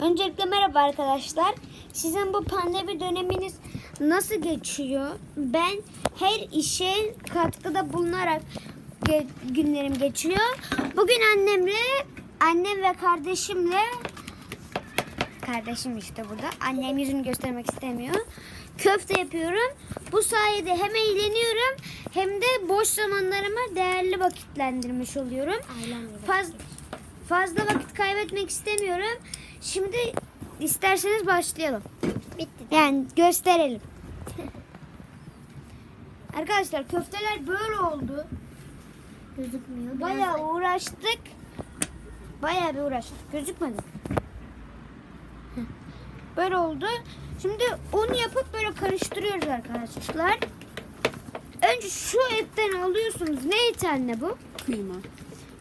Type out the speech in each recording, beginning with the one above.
Öncelikle merhaba arkadaşlar. Sizin bu pandemi döneminiz nasıl geçiyor? Ben her işe katkıda bulunarak ge- günlerim geçiyor. Bugün annemle, annem ve kardeşimle kardeşim işte burada. Annem yüzünü göstermek istemiyor. Köfte yapıyorum. Bu sayede hem eğleniyorum hem de boş zamanlarımı değerli vakitlendirmiş oluyorum. Faz, fazla vakit kaybetmek istemiyorum. Şimdi isterseniz başlayalım. Bitti. Yani gösterelim. Arkadaşlar köfteler böyle oldu. Gözükmüyor. Bayağı uğraştık. Bayağı bir uğraştık. Gözükmedi. Böyle oldu. Şimdi onu yapıp böyle karıştırıyoruz arkadaşlar. Önce şu etten alıyorsunuz. Ne eti anne bu? Kıyma.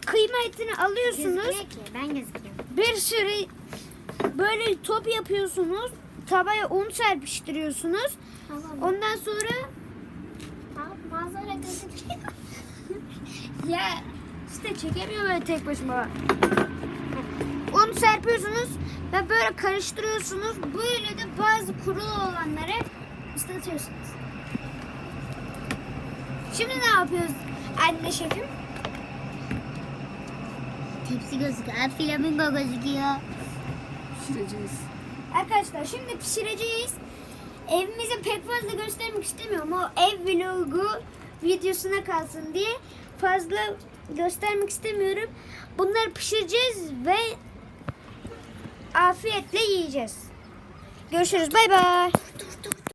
Kıyma etini alıyorsunuz. Gözükmüyor ki. Ben gözüküyorum. Bir sürü böyle top yapıyorsunuz. Tavaya un serpiştiriyorsunuz. Tamam. Ondan sonra Tamam. Manzara gözüküyor. ya işte çekemiyor böyle tek başıma. Un serpiyorsunuz ve böyle karıştırıyorsunuz. Böyle de bazı kurulu olanları ıslatıyorsunuz. Şimdi ne yapıyoruz anne şefim? Tepsi gözüküyor. Flamingo gözüküyor. Pişireceğiz. Arkadaşlar şimdi pişireceğiz. Evimizi pek fazla göstermek istemiyorum. O ev vlogu videosuna kalsın diye fazla göstermek istemiyorum. Bunları pişireceğiz ve afiyetle yiyeceğiz. Görüşürüz. Bay bay.